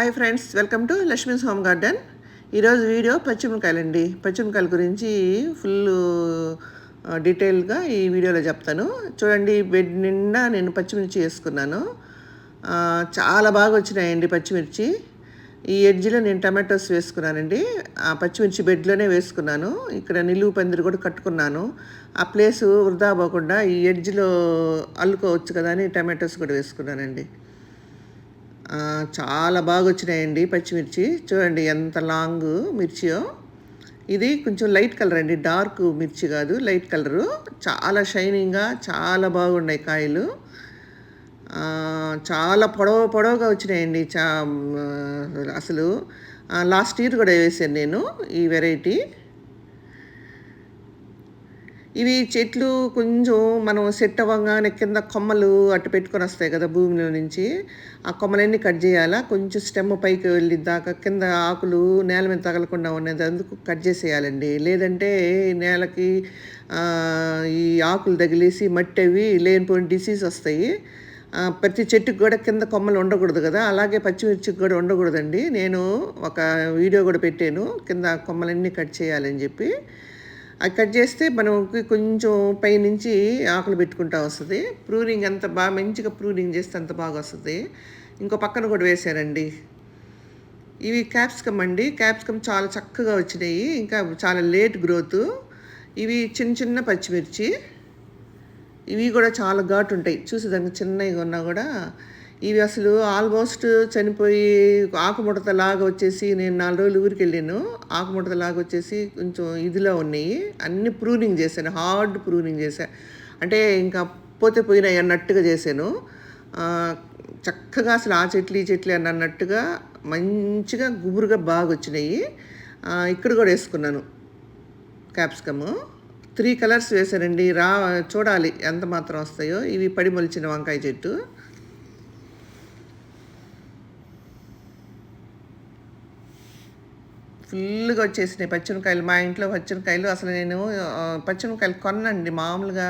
Hi friends welcome to Lakshmi's home garden ఈరోజు video పచ్చిమిరకాయలండి పచ్చిమిరకాయల గురించి ఫుల్ డీటెయిల్గా ఈ వీడియోలో చెప్తాను. చూడండి బెడ్ నిండా నేను పచ్చిమిర్చి వేసుకున్నాను చాలా బాగా వచ్చినాయండి పచ్చిమిర్చి. ఈ ఎడ్జ్లో నేను టమాటోస్ వేసుకున్నానండి. ఆ పచ్చిమిర్చి బెడ్లోనే వేసుకున్నాను. ఇక్కడ నిలువు పందిరి కూడా కట్టుకున్నాను. ఆ ప్లేస్ వృధా పోకుండా ఈ ఎడ్జ్లో అల్లుకోవచ్చు కదా అని టమాటోస్ కూడా వేసుకున్నానండి. చాలా బాగా వచ్చినాయండి పచ్చిమిర్చి. చూడండి ఎంత లాంగ్ మిర్చియో. ఇది కొంచెం లైట్ కలర్ అండి డార్క్ మిర్చి కాదు లైట్ కలరు. చాలా షైనింగ్గా చాలా బాగున్నాయి కాయలు. చాలా పొడవు పొడవుగా వచ్చినాయండి చా అసలు. లాస్ట్ ఇయర్ కూడా వేసాను నేను ఈ వెరైటీ. ఇవి చెట్లు కొంచెం మనం సెట్ అవ్వగానే కింద కొమ్మలు అటు పెట్టుకొని వస్తాయి కదా భూమిలో నుంచి. ఆ కొమ్మలన్నీ కట్ చేయాలా? కొంచెం స్టెమ్ పైకి వెళ్ళి దాకా కింద ఆకులు నేల మీద తగలకుండా ఉన్నది అందుకు కట్ చేసేయాలండి. లేదంటే నేలకి ఈ ఆకులు తగిలేసి మట్టి అవి లేనిపోయిన డిసీజ్ వస్తాయి. ప్రతి చెట్టుకు కూడా కింద కొమ్మలు ఉండకూడదు కదా? అలాగే పచ్చిమిర్చికి కూడా ఉండకూడదండి. నేను ఒక వీడియో కూడా పెట్టాను. కింద కొమ్మలన్నీ కట్ చేయాలని చెప్పి. అది కట్ చేస్తే మనకి కొంచెం పైనుంచి ఆకులు పెట్టుకుంటా వస్తుంది. ప్రూనింగ్ అంత బాగా మంచిగా ప్రూనింగ్ చేస్తే అంత బాగా వస్తుంది. ఇంకో పక్కన కూడా వేసారండి. ఇవి క్యాప్సికమ్ అండి. క్యాప్సికమ్ చాలా చక్కగా వచ్చినాయి. ఇంకా చాలా లేట్ గ్రోత్. ఇవి చిన్న చిన్న పచ్చిమిర్చి. ఇవి కూడా చాలా ఘాటు ఉంటాయి. చూసేదానికి చిన్నవి ఉన్నా కూడా ఇవి అసలు ఆల్మోస్ట్ చనిపోయి ఆకుముడత లాగా వచ్చేసి నేను నాలుగు రోజులు ఊరికి వెళ్ళాను. ఆకుముడత లాగా వచ్చేసి కొంచెం ఇదిలో ఉన్నాయి. అన్ని ప్రూనింగ్ చేశాను. హార్డ్ ప్రూనింగ్ చేశాను అంటే ఇంకా పోతే పోయినాయి అన్నట్టుగా చేశాను. చక్కగా అసలు ఆ చెట్లు ఈ చెట్లు అని అన్నట్టుగా మంచిగా గుబురుగా బాగా వచ్చినాయి. ఇక్కడ కూడా వేసుకున్నాను. క్యాప్సికమ్. త్రీ కలర్స్ వేశానండి. రా చూడాలి ఎంత మాత్రం వస్తాయో. ఇవి పడి మొలిచిన వంకాయ చెట్టు. ఫుల్గా వచ్చేసినాయి. పచ్చిమిరకాయలు మా ఇంట్లో పచ్చిమిరకాయలు అసలు నేను ఆ, పచ్చిమిరకాయలు కొనండి మామూలుగా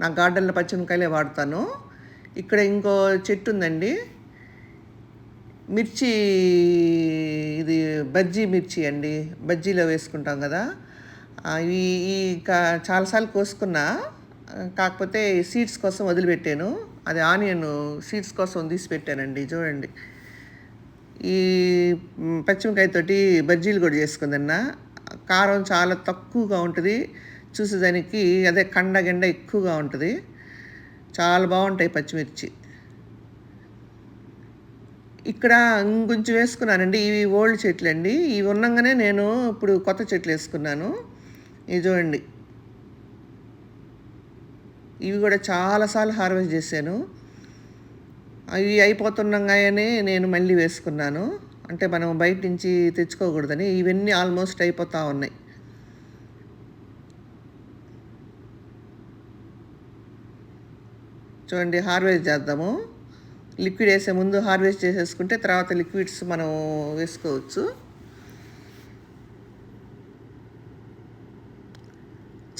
నా గార్డెన్లో పచ్చిమిరకాయలే వాడతాను. ఇక్కడ ఇంకో చెట్టు ఉందండి. మిర్చి ఇది బజ్జీ మిర్చి అండి. బజ్జీలో వేసుకుంటాం కదా. ఇవి ఈ చాలాసార్లు కోసుకున్నా కాకపోతే సీడ్స్ కోసం వదిలిపెట్టాను. అది ఆనియన్ సీడ్స్ కోసం తీసి పెట్టానండి. చూడండి. ఈ పచ్చిమిరకాయతోటి బజ్జీలు కూడా చేసుకుందన్న. కారం చాలా తక్కువగా ఉంటుంది. చూసేదానికి అదే కండగెండ ఎక్కువగా ఉంటుంది. చాలా బాగుంటాయి పచ్చిమిర్చి. ఇక్కడ ఇంకొంచెం వేసుకున్నానండి. ఇవి ఓల్డ్ చెట్లు అండి ఇవి ఉన్నంగానే నేను ఇప్పుడు కొత్త చెట్లు వేసుకున్నాను. ఇవి చూడండి. ఇవి కూడా చాలాసార్లు హార్వెస్ట్ చేశాను. అవి అయిపోతుండగానే నేను మళ్ళీ వేసుకున్నాను. అంటే మనం బయట నుంచి తెచ్చుకోకూడదని ఇవన్నీ ఆల్మోస్ట్ అయిపోతూ ఉన్నాయి. చూడండి హార్వెస్ట్ చేద్దాము. లిక్విడ్ వేసే ముందు హార్వెస్ట్ చేసేసుకుంటే తర్వాత లిక్విడ్స్ మనం వేసుకోవచ్చు.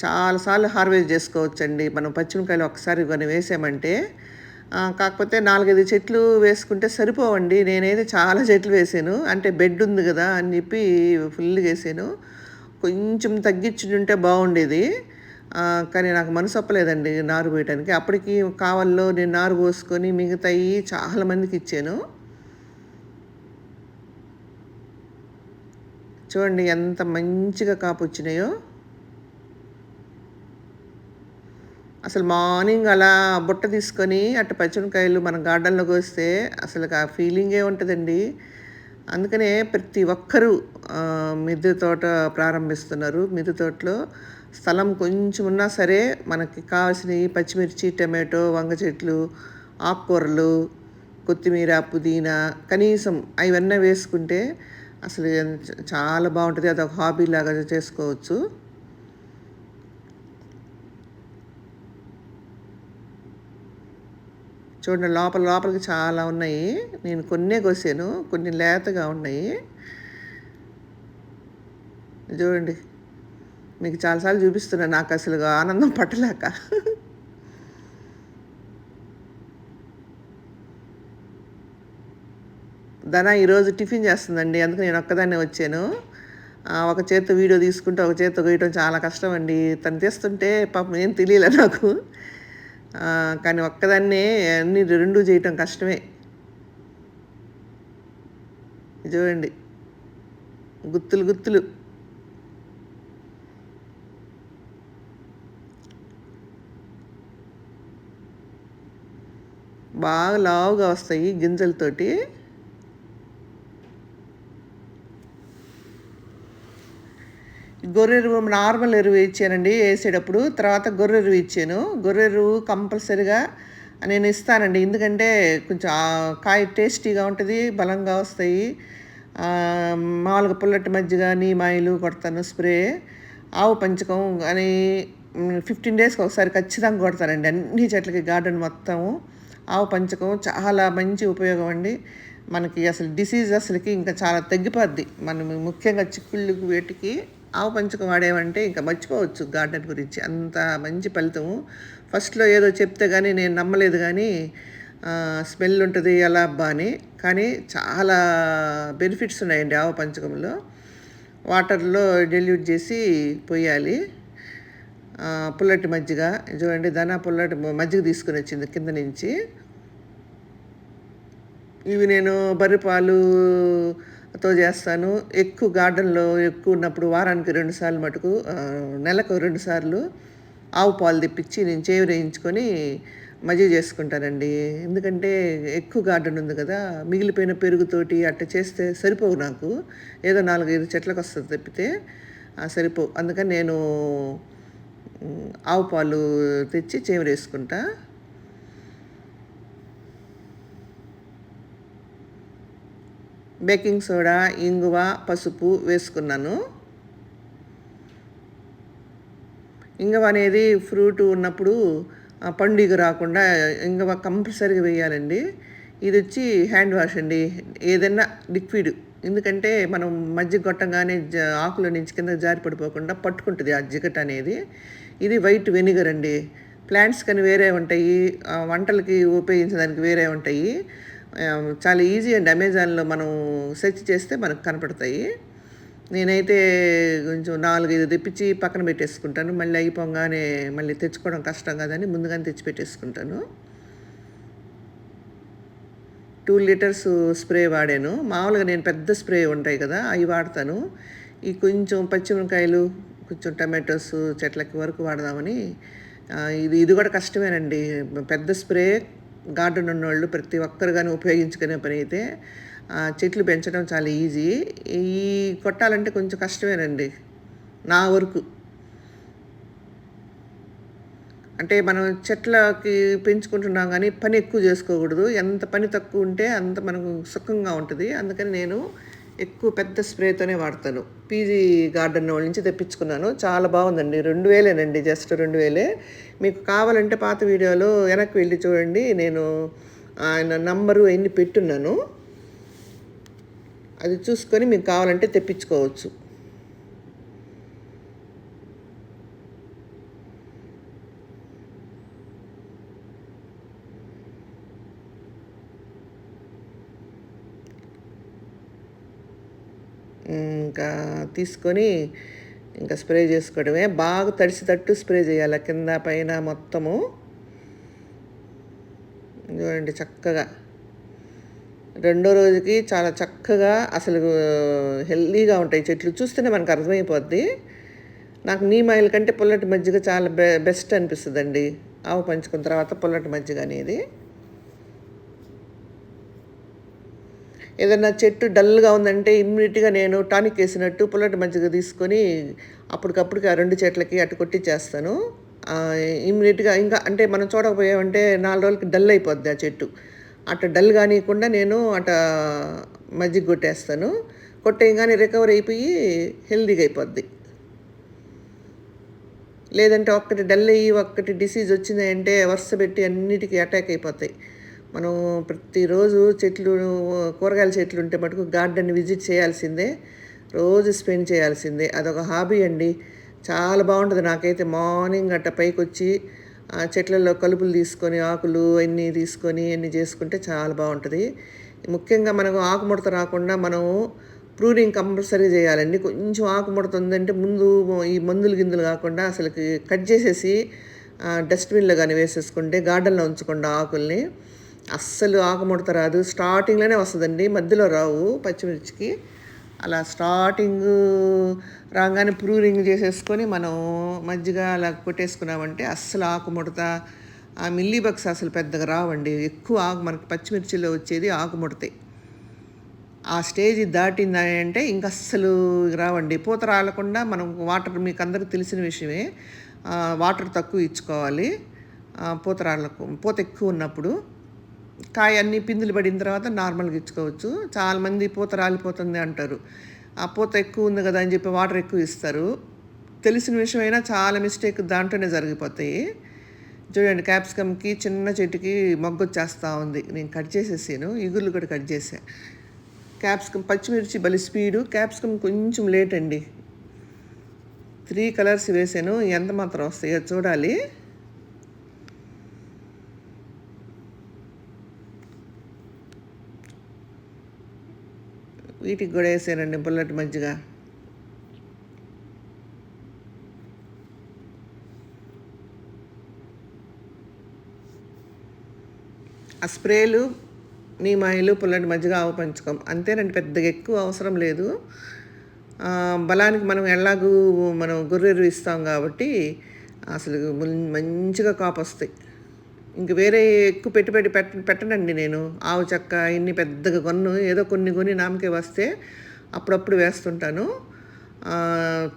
చాలాసార్లు హార్వెస్ట్ చేసుకోవచ్చండి. మనం పచ్చిమిరకాయలు ఒకసారి కొన్ని వేసామంటే కాకపోతే నాలుగైదు చెట్లు వేసుకుంటే సరిపోవండి. నేనైతే చాలా చెట్లు వేసాను. అంటే బెడ్ ఉంది కదా అని చెప్పి ఫుల్గా వేసాను. కొంచెం తగ్గించుంటే బాగుండేది. కానీ నాకు మనసు ఒప్పలేదండి నారు పోయటానికి. అప్పటికి కావల్లో నేను నారు పోసుకొని మిగతాయి చాలా మందికి ఇచ్చాను. చూడండి ఎంత మంచిగా కాపు వచ్చినాయో. అసలు మార్నింగ్ అలా బుట్ట తీసుకొని అటు పచ్చిమిరకాయలు మన గార్డెన్లోకి వస్తే అసలు ఆ ఫీలింగే ఉంటుందండి. అందుకనే ప్రతి ఒక్కరూ మిద్దె తోట ప్రారంభిస్తున్నారు. మిద్దె తోటలో స్థలం కొంచెం ఉన్నా సరే మనకి కావాల్సినవి పచ్చిమిర్చి టమాటో వంగ చెట్లు ఆకుకూరలు కొత్తిమీర పుదీనా కనీసం అవన్నీ వేసుకుంటే అసలు చాలా బాగుంటుంది. అదొక హాబీ లాగా చేసుకోవచ్చు. చూడండి లోపల లోపలికి చాలా ఉన్నాయి. నేను కొన్నే కోసాను కొన్ని లేతగా ఉన్నాయి. చూడండి మీకు చాలాసార్లు చూపిస్తున్నాను నాకు అసలు ఆనందం పట్టలేక. ధన ఈరోజు టిఫిన్ చేస్తుందండి అందుకు నేను ఒక్కదాన్నే వచ్చాను. ఒక చేత్తో వీడియో తీసుకుంటే ఒక చేత్తో గీయటం చాలా కష్టం అండి తను తీస్తుంటే పాపం ఏం తెలియలే నాకు. కానీ ఒక్కదాన్నే అన్ని రెండు చేయటం కష్టమే. చూడండి గుత్తులు గుత్తులు. బాగా లావుగా వస్తాయి గింజలతోటి. గొర్రెరు నార్మల్ ఎరువు ఇచ్చానండి వేసేటప్పుడు. తర్వాత గొర్రెరువు ఇచ్చాను. గొర్రెరువు కంపల్సరిగా నేను ఇస్తానండి. ఎందుకంటే కొంచెం కాయ టేస్టీగా ఉంటుంది బలంగా వస్తాయి. మామూలుగా పుల్లటి మజ్జిగ నీమాయిలు కొడతాను స్ప్రే ఆవు పంచకం అని ఫిఫ్టీన్ డేస్కి ఒకసారి ఖచ్చితంగా కొడతానండి. అన్ని చెట్లకి గార్డెన్ మొత్తము ఆవు పంచకం చాలా మంచి ఉపయోగం అండి. మనకి అసలు డిసీజ్ అసలుకి ఇంకా చాలా తగ్గిపోద్ది. మనం ముఖ్యంగా చిక్కుళ్ళకి వేటికి ఆవు పంచకం వాడేవంటే ఇంకా మర్చిపోవచ్చు గార్డెన్ గురించి. అంత మంచి ఫలితము. ఫస్ట్లో ఏదో చెప్తే కానీ నేను నమ్మలేదు కానీ స్మెల్ ఉంటుంది అలా అబ్బా అని. కానీ చాలా బెనిఫిట్స్ ఉన్నాయండి ఆవు పంచకంలో. వాటర్లో డెల్యూట్ చేసి పోయాలి. పుల్లటి మజ్జిగ. చూడండి ధన పుల్లటి మజ్జిగ తీసుకుని వచ్చింది కింద నుంచి. ఇవి నేను బర్రె తో చేస్తాను. ఎక్కువ గార్డెన్లో ఎక్కువ ఉన్నప్పుడు వారానికి రెండు సార్లు మటుకు నెలకు రెండు సార్లు ఆవు పాలు తెప్పించి నేను చేవి వేయించుకొని మజ్జిగ చేసుకుంటానండి. ఎందుకంటే ఎక్కువ గార్డెన్ ఉంది కదా మిగిలిపోయిన పెరుగుతోటి అట్ట చేస్తే సరిపోవు నాకు. ఏదో నాలుగైదు చెట్లకు వస్తుంది తప్పితే సరిపోవు. అందుకని నేను ఆవు పాలు తెచ్చి చేవి బేకింగ్ సోడా ఇంగువ పసుపు వేసుకున్నాను. ఇంగువ అనేది ఫ్రూట్ ఉన్నప్పుడు పండుగ రాకుండా ఇంగువ కంపల్సరీగా వేయాలండి. ఇది వచ్చి హ్యాండ్ వాష్ అండి. ఏదైనా లిక్విడ్. ఎందుకంటే మనం మజ్జిగ కొట్టంగానే ఆకుల నుంచి కింద జారి పడిపోకుండా పట్టుకుంటుంది ఆ జిగట అనేది. ఇది వైట్ వెనిగర్ అండి. ప్లాంట్స్ కానీ వేరే ఉంటాయి. వంటలకి ఉపయోగించడానికి వేరే ఉంటాయి. చాలా ఈజీ అండి. అమెజాన్లో మనం సెర్చ్ చేస్తే మనకు కనపడతాయి. నేనైతే కొంచెం నాలుగైదు తెప్పించి పక్కన పెట్టేసుకుంటాను. మళ్ళీ అయిపోగానే మళ్ళీ తెచ్చుకోవడం కష్టం కదని ముందుగానే తెచ్చి పెట్టేసుకుంటాను. టూ లీటర్స్ స్ప్రే వాడాను. మామూలుగా నేను పెద్ద స్ప్రే ఉంటాయి కదా అవి వాడతాను. ఈ కొంచెం పచ్చిమిరకాయలు కొంచెం టమాటోస్ చెట్లకి వరకు వాడదామని ఇది ఇది కూడా కష్టమేనండి. పెద్ద స్ప్రే గార్డెన్ ఉన్నవాళ్ళు ప్రతి ఒక్కరు కానీ ఉపయోగించుకునే పని అయితే చెట్లు పెంచడం చాలా ఈజీ. ఈ కొట్టాలంటే కొంచెం కష్టమేనండి. నా వరకు. అంటే మనం చెట్లకి పెంచుకుంటున్నాం కానీ పని ఎక్కువ చేసుకోకూడదు. ఎంత పని తక్కువ ఉంటే అంత మనకు సుఖంగా ఉంటుంది. అందుకని నేను ఎక్కువ పెద్ద స్ప్రేతోనే వాడతాను. పీజీ గార్డెన్ వాళ్ళ నుంచి తెప్పించుకున్నాను. చాలా బాగుందండి. రెండు వేలేనండి జస్ట్ రెండు వేలే. మీకు కావాలంటే పాత వీడియోలో వెనక్కి వెళ్ళి చూడండి. నేను ఆయన నంబరు ఎన్ని పెట్టున్నాను. అది చూసుకొని మీకు కావాలంటే తెప్పించుకోవచ్చు. ఇంకా తీసుకొని ఇంకా స్ప్రే చేసుకోవడమే. బాగా తడిసితట్టు స్ప్రే చేయాలి. కింద పైన మొత్తము. చూడండి చక్కగా. రెండో రోజుకి చాలా చక్కగా అసలు హెల్దీగా ఉంటాయి చెట్లు. చూస్తేనే మనకు అర్థమైపోద్ది. నాకు నీమ్ ఆయిల్ కంటే పుల్లటి మజ్జిగ చాలా బె బెస్ట్ అనిపిస్తుందండి. ఆవు పంచుకున్న తర్వాత పుల్లటి మజ్జిగ అనేది. ఏదైనా చెట్టు డల్గా ఉందంటే ఇమ్మీడియట్గా నేను టానిక్ వేసినట్టు పుల్లటి మజ్జిగ తీసుకొని అప్పటికప్పటికి ఆ రెండు చెట్లకి అటు కొట్టించేస్తాను ఇమ్మీడియట్గా ఇంకా అంటే మనం చూడకపోయామంటే నాలుగు రోజులకి డల్ అయిపోద్ది ఆ చెట్టు. అట్ట డల్ కానియకుండా నేను అట మజ్జిగ కొట్టేస్తాను. కొట్టేయగానే రికవర్ అయిపోయి హెల్దీగా అయిపోద్ది. లేదంటే ఒక్కటి డల్ అయ్యి ఒక్కటి డిసీజ్ వచ్చింది అంటే వరుస పెట్టి అన్నిటికీ అటాక్ అయిపోతాయి. మనం ప్రతిరోజు చెట్లు కూరగాయల చెట్లు ఉంటే మటుకు గార్డెన్ విజిట్ చేయాల్సిందే. రోజు స్పెండ్ చేయాల్సిందే. అదొక హాబీ అండి. చాలా బాగుంటుంది నాకైతే. మార్నింగ్ అట్ట పైకి వచ్చి ఆ చెట్లలో కలుపులు తీసుకొని ఆకులు అన్నీ తీసుకొని అన్నీ చేసుకుంటే చాలా బాగుంటుంది. ముఖ్యంగా మనకు ఆకుముడత రాకుండా మనము ప్రూనింగ్ కంపల్సరీ చేయాలండి. కొంచెం ఆకుముడత ఉందంటే ముందు ఈ మందులు గిందులు కాకుండా అసలుకి కట్ చేసేసి డస్ట్బిన్లో కానీ వేసేసుకుంటే గార్డెన్లో ఉంచకుండా ఆకుల్ని అస్సలు ఆకుముడత రాదు. స్టార్టింగ్లోనే వస్తుందండి. మధ్యలో రావు పచ్చిమిర్చికి. అలా స్టార్టింగ్ రాగానే ప్రూరింగ్ చేసేసుకొని మనం మజ్జిగ అలా కొట్టేసుకున్నామంటే అస్సలు ఆకుముడత. ఆ మిల్లీ బగ్స్ అసలు పెద్దగా రావండి. ఎక్కువ ఆకు మనకి పచ్చిమిర్చిలో వచ్చేది ఆకుముడతాయి ఆ స్టేజ్ దాటింది అంటే ఇంక అస్సలు రావండి. పూత రాలకుండా మనం వాటర్ మీకు అందరికి తెలిసిన విషయమే. వాటర్ తక్కువ ఇచ్చుకోవాలి. పూత రాళ్ళకు పూత ఎక్కువ ఉన్నప్పుడు కాయ అన్ని పిందులు పడిన తర్వాత నార్మల్గా ఇచ్చుకోవచ్చు. చాలామంది పూత రాలిపోతుంది అంటారు. ఆ పూత ఎక్కువ ఉంది కదా అని చెప్పి వాటర్ ఎక్కువ ఇస్తారు. తెలిసిన విషయం అయినా చాలా మిస్టేక్ దాంట్లోనే జరిగిపోతాయి. చూడండి క్యాప్సికమ్కి చిన్న చెట్టుకి మొగ్గు వచ్చేస్తూ ఉంది. నేను కట్ చేసేసాను. ఇగుర్లు కూడా కట్ చేసా క్యాప్సికమ్ పచ్చిమిర్చి బలి స్పీడు. క్యాప్సికమ్ కొంచెం లేట్ అండి. త్రీ కలర్స్ వేసాను. ఎంత మాత్రం వస్తాయో చూడాలి. వీటికి కూడా వేసానండి బుల్లెట్ మజ్జిగ ఆ స్ప్రేలు నీమాయిలు పుల్లటి మజ్జిగ ఆవు పంచకం. అంతేనండి పెద్దగా ఎక్కువ అవసరం లేదు. బలానికి మనం ఎలాగూ మనం గొర్రెరు ఇస్తాం కాబట్టి అసలు మంచిగా కాపు వస్తాయి ఇంక వేరే ఎక్కువ పెట్టుబడి పెట్ట పెట్టనండి నేను. ఆవు చెక్క ఇన్ని పెద్దగా కొన్ను ఏదో కొన్ని కొని నామకే వస్తే అప్పుడప్పుడు వేస్తుంటాను.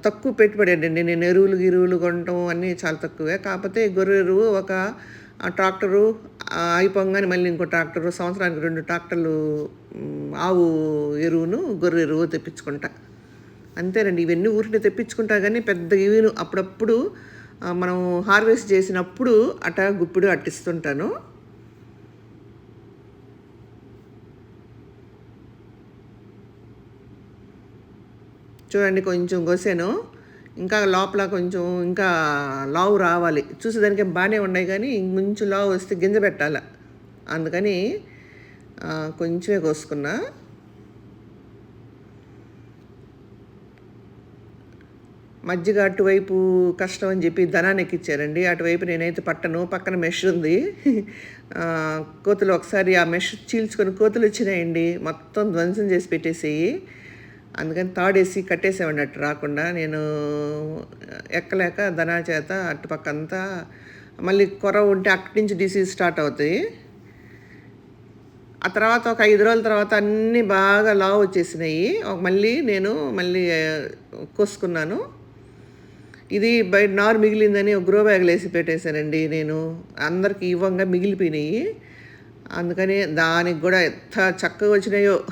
తక్కువ పెట్టుబడి అండి. నేను ఎరువులు గిరువులు కొనటం అన్నీ చాలా తక్కువే. కాకపోతే గొర్రె ఎరువు ఒక ట్రాక్టరు అయిపోగానే మళ్ళీ ఇంకో ట్రాక్టరు సంవత్సరానికి రెండు ట్రాక్టర్లు ఆవు ఎరువును గొర్రె ఎరువు తెప్పించుకుంటా. అంతేనండి. ఇవన్నీ ఊరిని తెప్పించుకుంటా కానీ పెద్ద ఇవిను అప్పుడప్పుడు మనం హార్వెస్ట్ చేసినప్పుడు అట గుప్పిడు అట్టిస్తుంటాను. చూడండి కొంచెం కోసాను. ఇంకా లోపల కొంచెం ఇంకా లావు రావాలి. చూసేదానికి బాగానే ఉన్నాయి కానీ ఇంకొంచెం లావు వస్తే గింజ పెట్టాలి. అందుకని కొంచెమే కోసుకున్నా. మజ్జిగ అటువైపు కష్టం అని చెప్పి ధనాన్ని ఎక్కిచ్చారండి. అటువైపు నేనైతే పట్టను పక్కన మెష్ ఉంది. కోతులు ఒకసారి ఆ మెష్ చీల్చుకొని కోతులు వచ్చినాయండి. మొత్తం ధ్వంసం చేసి పెట్టేసేయి అందుకని తాడేసి కట్టేసామండి అటు రాకుండా నేను ఎక్కలేక ధనా చేత అటుపక్క అంతా మళ్ళీ కొర ఉంటే అక్కడి నుంచి డిసీజ్ స్టార్ట్ అవుతాయి. ఆ తర్వాత ఒక ఐదు రోజుల తర్వాత అన్నీ బాగా లావు వచ్చేసినాయి. మళ్ళీ నేను మళ్ళీ కోసుకున్నాను. ఇది బయట నారు మిగిలిందని ఒక గ్రో బ్యాగ్లు వేసి పెట్టేశానండి నేను. అందరికి ఇవ్వంగా మిగిలిపోయినాయి. అందుకని దానికి కూడా ఎంత చక్కగా వచ్చినాయో.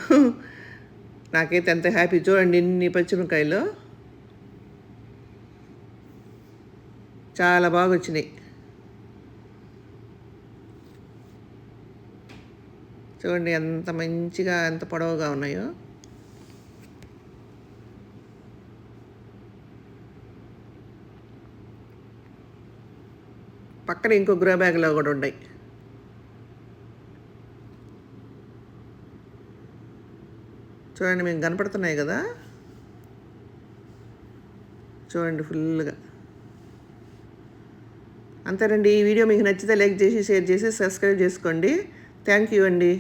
నాకైతే ఎంత హ్యాపీ. చూడండి ఇన్ని పచ్చిమిరకాయలు చాలా బాగా వచ్చినాయి. చూడండి ఎంత మంచిగా ఎంత పొడవుగా ఉన్నాయో. పక్కన ఇంకో గ్రో బ్యాగ్లో కూడా ఉన్నాయి. చూడండి మేము కనపడుతున్నాయి కదా? చూడండి ఫుల్గా. అంతేనండి. ఈ వీడియో మీకు నచ్చితే లైక్ చేసి షేర్ చేసి సబ్స్క్రైబ్ చేసుకోండి. థ్యాంక్ యూ అండి.